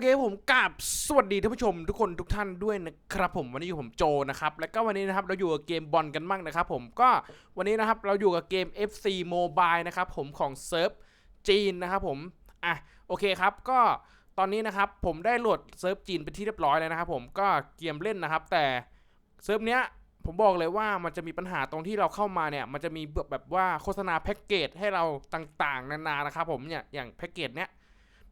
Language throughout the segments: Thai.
เคผมกราบสวัสดีท่านผู้ชมทุกคนทุกท่านด้วยนะครับผมวันนี้อยู่ผมโจนะครับแล้วก็วันนี้นะครับเราอยู่กับเกมบอลกันบ้างนะครับผมก็วันนี้นะครับเราอยู่กับเกม FC Mobile นะครับผมของเซิร์ฟจีนนะครับผมอะโอเคครับก็ตอนนี้นะครับผมได้โหลดเซิร์ฟจีนเป็นที่เรียบร้อยแล้วนะครับผมก็เกมเล่นนะครับ แต่เซิร์ฟเนี้ยผมบอกเลยว่ามันจะมีปัญหาตรงที่เราเข้ามาเนี่ยมันจะมีแบบแบบว่าโฆษณาแพ็กเกจให้เราต่างๆ นานานะครับผมเนี่ยอย่างแพ็กเกจเนี้ย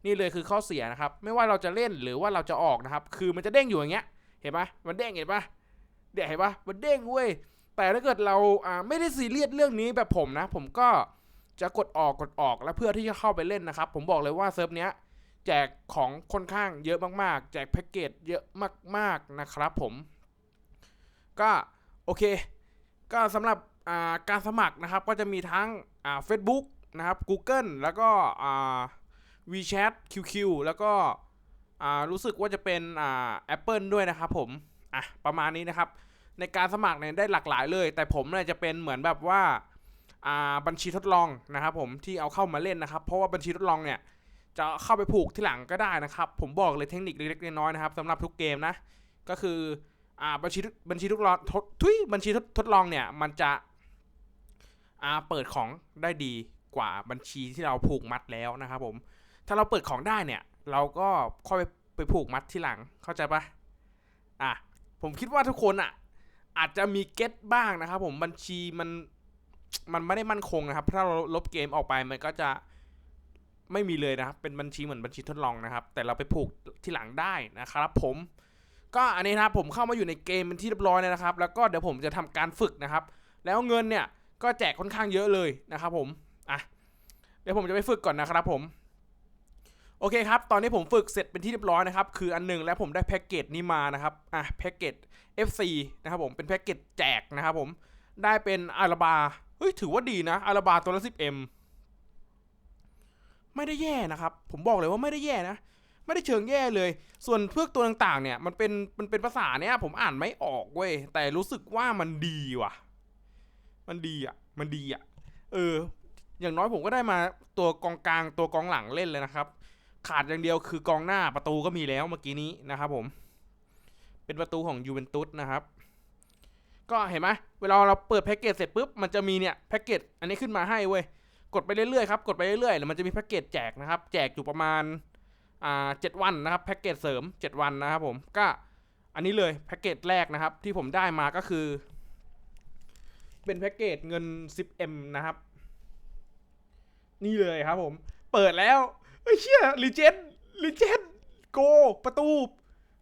นี่เลยคือข้อเสียนะครับ ไม่ว่าเราจะเล่นหรือว่าเราจะออกนะครับ คือมันจะเด้งอยู่อย่างเงี้ย เห็นปะมันเด้งเห็นปะเดี๋ยวเห็นปะมันเด้งเว้ย แต่ถ้าเกิดเราอ่าไม่ได้ซีเรียสเรื่องนี้แบบผมนะ ผมก็จะกดออกกดออกแล้วเพื่อที่จะเข้าไปเล่นนะครับ ผมบอกเลยว่าเซิร์ฟเนี้ยแจกของค่อนข้างเยอะมากๆ แจกแพ็กเกจเยอะมากๆนะครับผม ก็โอเค ก็สำหรับการสมัครนะครับ ก็จะมีทั้งอ่า Facebook นะครับ Google แล้วก็อ่า WeChat QQ แล้วก็รู้สึกว่าจะเป็นอ่า Apple ด้วยนะครับผม อะ ประมาณนี้นะครับ ในการสมัครเนี่ยได้หลากหลายเลย แต่ผมเนี่ยจะเป็นเหมือนแบบว่าบัญชีทดลองนะครับผมที่เอาเข้ามาเล่นนะครับ เพราะว่าบัญชีทดลองเนี่ยจะเข้าไปผูกที่หลังก็ได้นะครับ ผมบอกเลยเทคนิคเล็กๆน้อยๆนะครับสำหรับทุกเกมนะ ก็คืออบัญชีบัญชีทดลองท,ทุยบัญชีทดลองเนี่ยมันจะเปิดของได้ดีกว่าบัญชีที่เราผูกมัดแล้วนะครับผม ถ้าเราเปิดของได้เนี่ย เราก็ค่อยไปไปผูกมัดที่หลังเข้าใจปะอะผมคิดว่าทุกคนอะ อาจจะมีเก็ตบ้างนะครับ ผมบัญชีมันมันไม่ได้มั่นคงนะครับ ถ้าเราลบเกมออกไปมันก็จะไม่มีเลยนะครับ เป็นบัญชีเหมือนบัญชีทดลองนะครับ แต่เราไปผูกที่หลังได้นะครับ ผมก็อันนี้นะครับผมเข้ามาอยู่ในเกมเป็นที่เรียบร้อยแล้วนะครับ แล้วก็เดี๋ยวผมจะทำการฝึกนะครับ แล้วเงินเนี่ยก็แจกค่อนข้างเยอะเลยนะครับ ผมอะเดี๋ยวผมจะไปฝึกก่อนนะครับ ผม โอเคครับ ตอนนี้ผมฝึกเสร็จเป็นที่เรียบร้อยนะครับ คืออันหนึ่งแล้วผมได้แพ็กเกจนี้มานะครับ อะ แพ็กเกจ FC นะครับผม เป็นแพ็กเกจแจกนะครับผม ได้เป็นอาราบา เฮ้ย ถือว่าดีนะ อาราบาตัวละ 10M ไม่ได้แย่นะครับ ผมบอกเลยว่าไม่ได้แย่นะ ไม่ได้เชิงแย่เลย ส่วนเพวกตัวต่างๆ เนี่ย มันเป็น มันเป็นภาษาเนี่ย ผมอ่านไม่ออกเว้ย แต่รู้สึกว่ามันดีว่ะ มันดีอะ มันดีอะ เออ อย่างน้อยผมก็ได้มาตัวกองกลาง ตัวกองหลังเล่นเลยนะครับ ขาดอย่างเดียวคือกองหน้าประตูก็มีแล้วเมื่อกี้นี้นะครับผม เป็นประตูของยูเวนตุสนะครับ ก็เห็นไหมเวลาเราเปิดแพ็กเกจเสร็จปุ๊บมันจะมีเนี่ยแพ็กเกจอันนี้ขึ้นมาให้เว้ยกดไปเรื่อยๆครับกดไปเรื่อยๆแล้วมันจะมีแพ็กเกจแจกนะครับ แจกอยู่ประมาณอ่าเจ็ดวันนะครับแพ็กเกจเสริม 7 วันนะครับผมก็อันนี้เลยแพ็กเกจแรกนะครับ ที่ผมได้มาก็คือ เป็นแพ็กเกจเงิน 10M นะครับ นี่เลยครับผม เปิดแล้ว เฮ้ยเชี่ยลีเจนลีเจนโก ประตู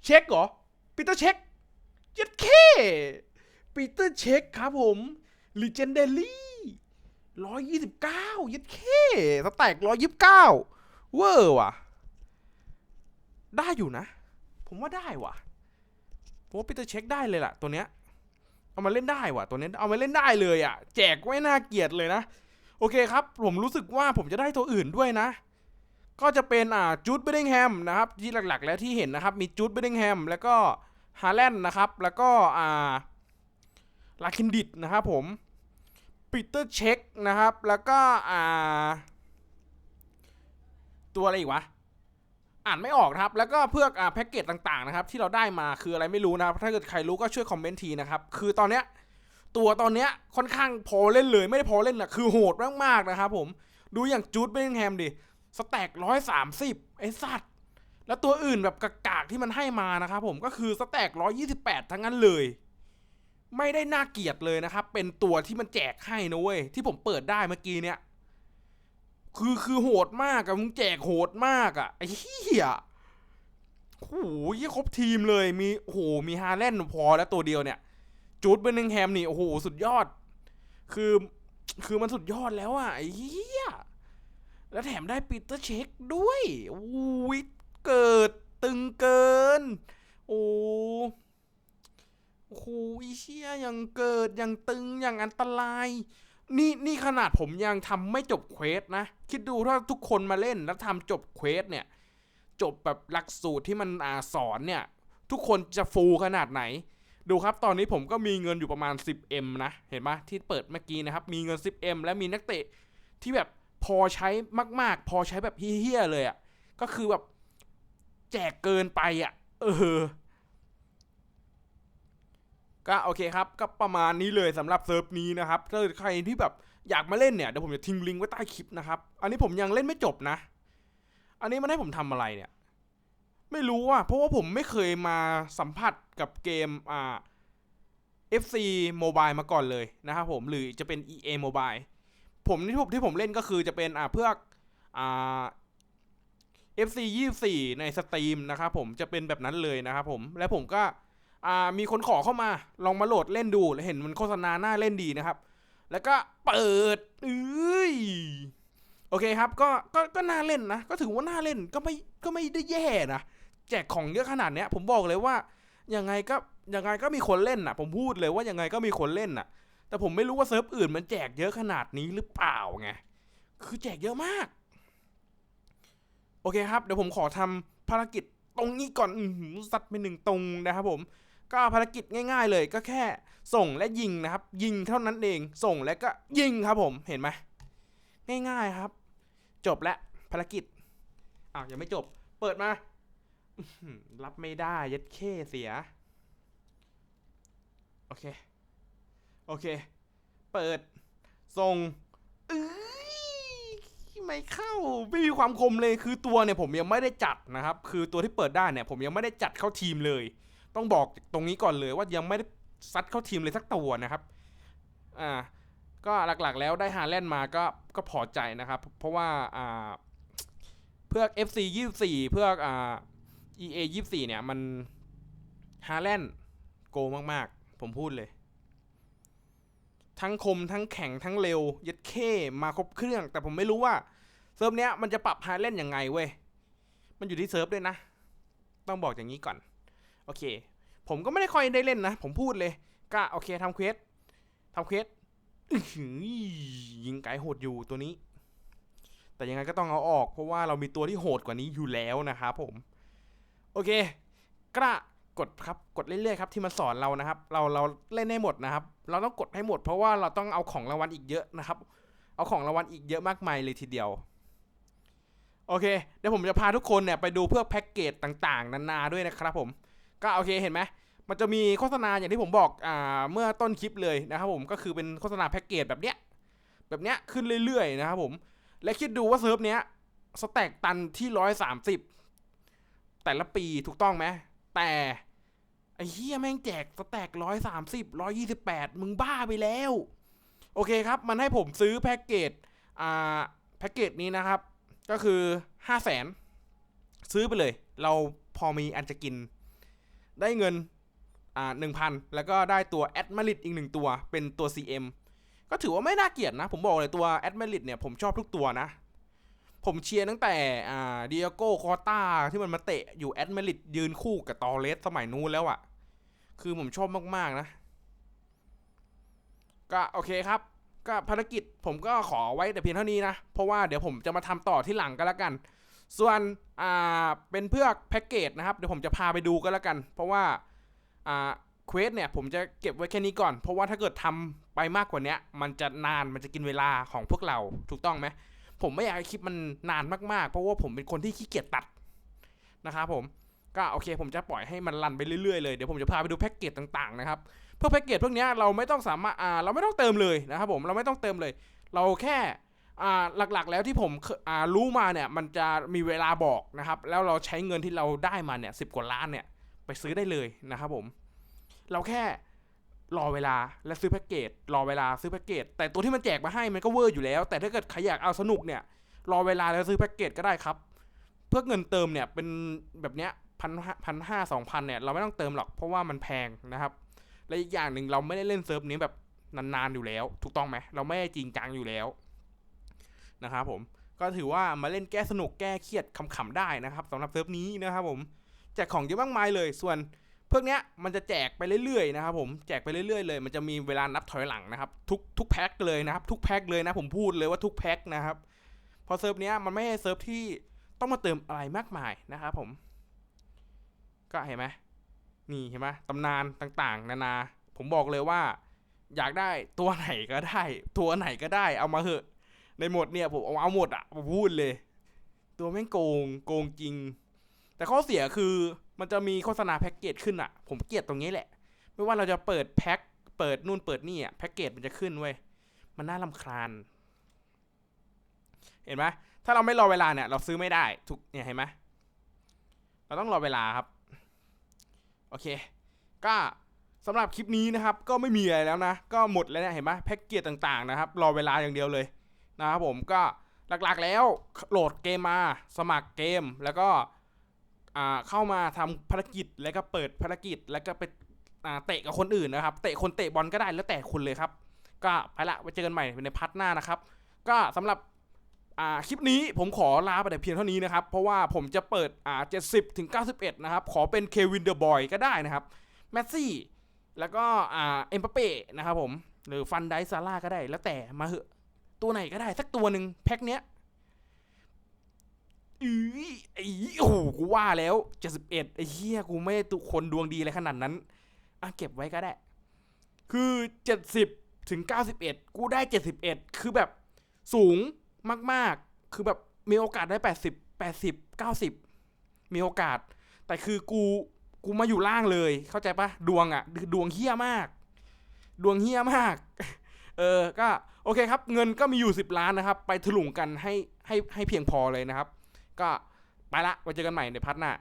เช็คเหรอปีเตอร์เช็คยัดเคปีเตอร์เช็คครับผมลีเจนเดลี่ร้อยยี่สิบเก้ายัดเคสแต็กร้อยยี่สิบเก้าเวอร์ว่ะ ได้อยู่นะ ผมว่าได้ว่ะผมว่าปีเตอร์เช็คได้เลยล่ะ ตัวเนี้ยเอามาเล่นได้ว่ะ ตัวเนี้ยเอามาเล่นได้เลยอะ แจกไม่น่าเกลียดเลยนะ โอเคครับ ผมรู้สึกว่าผมจะได้ตัวอื่นด้วยนะ ก็จะเป็นอ่าจูดเบดดิงแฮมนะครับที่หลักๆ แล้วที่เห็นนะครับมีจูดเบดดิงแฮมแล้วก็ฮาแลนด์นะครับ แล้วก็อ่าลาคินดิดนะครับผมปีเตอร์เช็คนะครับ แล้วก็อ่าตัวอะไรอีกวะอ่านไม่ออกครับ แล้วก็เพื่ออ่าแพ็กเกจต่างๆนะครับ ที่เราได้มาคืออะไรไม่รู้นะครับ ถ้าเกิดใครรู้ก็ช่วยคอมเมนต์ทีนะครับ คือตอนเนี้ยตัวตอนเนี้ยค่อนข้างพอเล่นเลย ไม่ได้พอเล่นนะคือโหดมากๆนะครับผม ดูอย่างจูดเบนแฮมดิ สแต็กร้อยสามสิบไอ้สัตว์ แล้วตัวอื่นแบบกากๆที่มันให้มานะครับผมก็คือสแต็กร้อยยี่สิบแปดทั้งนั้นเลย ไม่ได้น่าเกียดเลยนะครับ เป็นตัวที่มันแจกให้นะเว้ย ที่ผมเปิดได้เมื่อกี้เนี่ย คือคือโหดมากอะมึงแจกโหดมากอะไอ้เหี้ยโอ้โหครบทีมเลยมีโอ้โหมีฮาแลนด์พอแล้วตัวเดียวเนี่ย จูดเบนนิงแฮมนี่โอ้โหสุดยอด คือคือมันสุดยอดแล้วอะไอ้เหี้ย แล้วแถมได้ปีเตอร์เช็คด้วยอุ้ยเกิดตึงเกินโอ้โอ้โหอีเชี่ยยังเกิดยังตึงยังอันตราย นี่นี่ขนาดผมยังทำไม่จบเควสนะ คิดดูถ้าทุกคนมาเล่นแล้วทำจบเควสเนี่ย จบแบบหลักสูตรที่มันอ่าสอนเนี่ย ทุกคนจะฟูขนาดไหน ดูครับตอนนี้ผมก็มีเงินอยู่ประมาณ 10M นะ เห็นไหมที่เปิดเมื่อกี้นะครับ มีเงิน 10M และมีนักเตะที่แบบ พอใช้มาก ๆ พอใช้แบบเฮี้ยๆเลยอะ่ะ ก็คือแบบแจกเกินไปอะ เออ ก็โอเคครับ ก็ประมาณนี้เลยสำหรับเซิร์ฟนี้นะครับถ้าใครที่แบบอยากมาเล่นเนี่ยเดี๋ยวผมจะทิ้งลิงก์ไว้ใต้คลิปนะครับ อันนี้ผมยังเล่นไม่จบนะ อันนี้มันให้ผมทำอะไรเนี่ย ไม่รู้อะ เพราะว่าผมไม่เคยมาสัมผัสกับเกมอ่า FC Mobile มาก่อนเลยนะครับผมหรือจะเป็น EA Mobile ผมที่ผมที่ผมเล่นก็คือจะเป็นอ่าเพื่ออ่า FC 24 ในสตรีมนะครับผมจะเป็นแบบนั้นเลยนะครับผมและผมก็อ่ามีคนขอเข้ามา ลองมาโหลดเล่นดูแล้วเห็นมันโฆษณาหน้าเล่นดีนะครับ แล้วก็เปิดเอ้ยโอเคครับก็ก็ก็น่าเล่นนะ ก็ถือว่าน่าเล่นก็ไม่ก็ไม่ได้แย่นะแจกของเยอะขนาดเนี้ย ผมบอกเลยว่ายังไงก็ยังไงก็มีคนเล่นน่ะผมพูดเลยว่ายังไงก็มีคนเล่นน่ะ แต่ผมไม่รู้ว่าเซิร์ฟอื่นมันแจกเยอะขนาดนี้หรือเปล่าไง คือแจกเยอะมาก โอเคครับ เดี๋ยวผมขอทำภารกิจตรงนี้ก่อนหือสัตว์ไปหนึ่งตรงนะครับผม ก็ภารกิจง่าย ๆ เลยก็แค่ส่งและยิงนะครับ ยิงเท่านั้นเอง ส่งแล้วก็ยิงครับผมเห็นไหมง่ายๆครับ จบแล้วภารกิจอ้าวยังไม่จบ เปิดมารับไม่ได้ยัดเข้เสีย โอเค โอเค เปิดส่งเอ้ยไม่เข้าไม่มีความคมเลยคือตัวเนี่ยผมยังไม่ได้จัดนะครับ คือตัวที่เปิดได้เนี่ย ผมยังไม่ได้จัดเข้าทีมเลย ต้องบอกตรงนี้ก่อนเลยว่ายังไม่ได้ซัดเข้าทีมเลยสักตัวนะครับอ่าก็หลักๆแล้วได้ฮาแลนด์มาก็ก็พอใจนะครับ เพราะว่าอ่าเพื่อ FC 24 เพื่ออ่า EA 24เนี่ยมันฮาแลนด์โกมากๆ ผมพูดเลย ทั้งคมทั้งแข็งทั้งเร็วยัดเข้มาครบเครื่อง แต่ผมไม่รู้ว่าเซิร์ฟเนี้ยมันจะปรับฮาแลนยังไงเว้ย มันอยู่ที่เซิร์ฟด้วยนะ ต้องบอกอย่างนี้ก่อน โอเค ผมก็ไม่ได้ค่อยได้เล่นนะ ผมพูดเลย ก็โอเคทำเควสทำเควสยิงไกโหดอยู่ตัวนี้ แต่ยังไงก็ต้องเอาออก เพราะว่าเรามีตัวที่โหดกว่านี้อยู่แล้วนะครับผม โอเค กระ กดครับกดเรื่อยๆครับที่มาสอนเรานะครับ เราเราเล่นให้หมดนะครับ เราต้องกดให้หมด เพราะว่าเราต้องเอาของรางวัลอีกเยอะนะครับ เอาของรางวัลอีกเยอะมากมายเลยทีเดียวโอเคเดี๋ยวผมจะพาทุกคนเนี่ยไปดูเพื่อแพ็กเกจต่างๆ นานาด้วยนะครับผม ก็โอเคเห็นไหมมันจะมีโฆษณาอย่างที่ผมบอกอ่าเมื่อต้นคลิปเลยนะครับผมก็คือเป็นโฆษณาแพ็กเกจแบบเนี้ยแบบเนี้ยขึ้นเรื่อยๆนะครับผมและคิดดูว่าเซิร์ฟเนี้ยสแต็กตันที่ร้อยสามสิบแต่ละปีถูกต้องไหมแต่ ไอ้เฮียแม่งแจกสแต็กร้อยสามสิบร้อยยี่สิบแปดมึงบ้าไปแล้ว โอเคครับ มันให้ผมซื้อแพ็กเกจ อ่า แพ็กเกจนี้นะครับ ก็คือห้าแสนซื้อไปเลย เราพอมีอันจะกิน ได้เงิน อ่าหนึ่งพันแล้วก็ได้ตัวแอดมาริดอีกหนึ่งตัว เป็นตัว CM ก็ถือว่าไม่น่าเกลียดนะ ผมบอกเลยตัวแอดมาริดเนี่ยผมชอบทุกตัวนะ ผมเชียร์ตั้งแต่ อ่าดิเอโก้คอต้าที่มันมาเตะอยู่แอดมาริดยืนคู่กับตอเลสสมัยนู้นแล้วอะ่ะ คือผมชอบมาก ๆ นะ ก็โอเคครับ ก็ภารกิจผมก็ขอไว้แต่เพียงเท่านี้นะ เพราะว่าเดี๋ยวผมจะมาทำต่อที่หลังก็แล้วกัน ส่วนอ่าเป็นเพื่อแพ็กเกจนะครับ เดี๋ยวผมจะพาไปดูก็แล้วกัน เพราะว่าอ่าเควสเนี่ยผมจะเก็บไว้แค่นี้ก่อน เพราะว่าถ้าเกิดทำไปมากกว่านี้มันจะนานมันจะกินเวลาของพวกเราถูกต้องไหมผมไม่อยากให้คลิปมันนานมากๆ เพราะว่าผมเป็นคนที่ขี้เกียจตัดนะครับผม ก็โอเคผมจะปล่อยให้มันรันไปเรื่อยๆเลยเดี๋ยวผมจะพาไปดูแพ็กเกจต่างๆนะครับเพื่อแพ็กเกจพวกนี้เราไม่ต้องสามารถอ่าเราไม่ต้องเติมเลยนะครับผมเราไม่ต้องเติมเลย เราแค่อ่าหลักๆแล้วที่ผมอ่ารู้มาเนี่ยมันจะมีเวลาบอกนะครับ แล้วเราใช้เงินที่เราได้มาเนี่ยสิบกว่าล้านเนี่ยไปซื้อได้เลยนะครับผม เราแค่รอเวลาและซื้อแพ็กเกจรอเวลาซื้อแพ็กเกจแต่ตัวที่มันแจกมาให้มันก็เวอร์อยู่แล้ว แต่ถ้าเกิดใครอยากเอาสนุกเนี่ยรอเวลาแล้วซื้อแพ็กเกจก็ได้ครับ เพื่อเงินเติมเนี่ยเป็นแบบเนี้ย พันพันห้าสองพันเนี่ยเราไม่ต้องเติมหรอกเพราะว่ามันแพงนะครับ และอีกอย่างหนึ่งเราไม่ได้เล่นเซิร์ฟนี้แบบนานๆอยู่แล้ว ถูกต้องไหมเราไม่ได้จริงจังอยู่แล้วนะครับผมก็ถือว่ามาเล่นแก้สนุกแก้เครียดขำๆได้นะครับสำหรับเซิร์ฟนี้นะครับผมแจกของเยอะมากมายเลย ส่วนพวกเนี้ยมันจะแจกไปเรื่อยๆนะครับผมแจกไปเรื่อยๆเลย มันจะมีเวลานับถอยหลังนะครับ ทุกทุกแพ็คเลยนะครับ ทุกแพ็คเลยนะผมพูดเลยว่าทุกแพ็คนะครับพอเซิร์ฟเนี้ยมันไม่ใช่เซิร์ฟที่ต้องมาเติมอะไรมากมายนะครับผม ก็เห็นไหมนี่เห็นไหมตำนานต่างๆ นานา ผมบอกเลยว่า อยากได้ตัวไหนก็ได้ ตัวไหนก็ได้ เอามาเหอะ ในหมดเนี่ยผมเอาเอาหมดอะผมพูดเลย ตัวแม่งโกงโกงจริง แต่ข้อเสียคือมันจะมีโฆษณาแพ็กเกจขึ้นอะผมเกลียดตรงนี้แหละ ไม่ว่าเราจะเปิดแพ็คเปิดนู่นเปิดนี่อะแพ็กเกจมันจะขึ้นเว้ยมันน่าลำคาญ เห็นไหมถ้าเราไม่รอเวลาเนี่ย เราซื้อไม่ได้ ทุกเนี่ยเห็นไหมเราต้องรอเวลาครับ โอเค ก็สำหรับคลิปนี้นะครับ ก็ไม่มีอะไรแล้วนะ ก็หมดแล้วเนี่ยเห็นไหมแพ็กเกจต่างๆนะครับ รอเวลาอย่างเดียวเลยนะครับผมก็หลักๆแล้วโหลดเกมมา สมัครเกมแล้วก็เข้ามาทำภารกิจแล้วก็เปิดภารกิจแล้วก็ไปเตะกับคนอื่นนะครับ เตะคนเตะบอลก็ได้แล้วแต่คุณเลยครับ ก็ไปละไว้เจอกันใหม่ในพัทหน้านะครับ ก็สำหรับ อ่าคลิปนี้ผมขอลาไปแต่เพียงเท่านี้นะครับ เพราะว่าผมจะเปิดอ่า70ถึง91นะครับ ขอเป็นเควินเดอร์บอยก็ได้นะครับแมสซี่แล้วก็อ่าเอ็มปาเป้นะครับผม หรือฟันไดซาร่าก็ได้ แล้วแต่มาเหอะตัวไหนก็ได้ สักตัวหนึ่งแพ็คเนี้ยอือไอ้โอ้โหกูว่าแล้ว71ไอ้เหี้ยกูไม่ได้ตุคนดวงดีอะไรขนาดนั้นอะเก็บไว้ก็ได้ คือ70ถึง91กูได้71คือแบบสูง มาก ๆ คือแบบมีโอกาสได้80 80 90มีโอกาส แต่คือกูกูมาอยู่ล่างเลย เข้าใจปะดวงอะ่ะดวงเฮี้ยมาก ดวงเฮี้ยมาก เออก็โอเคครับ เงินก็มีอยู่สิบล้านนะครับ ไปถลุงกันให้ให้ให้เพียงพอเลยนะครับ ก็ไปละไว้เจอกันใหม่ในพัทหน้า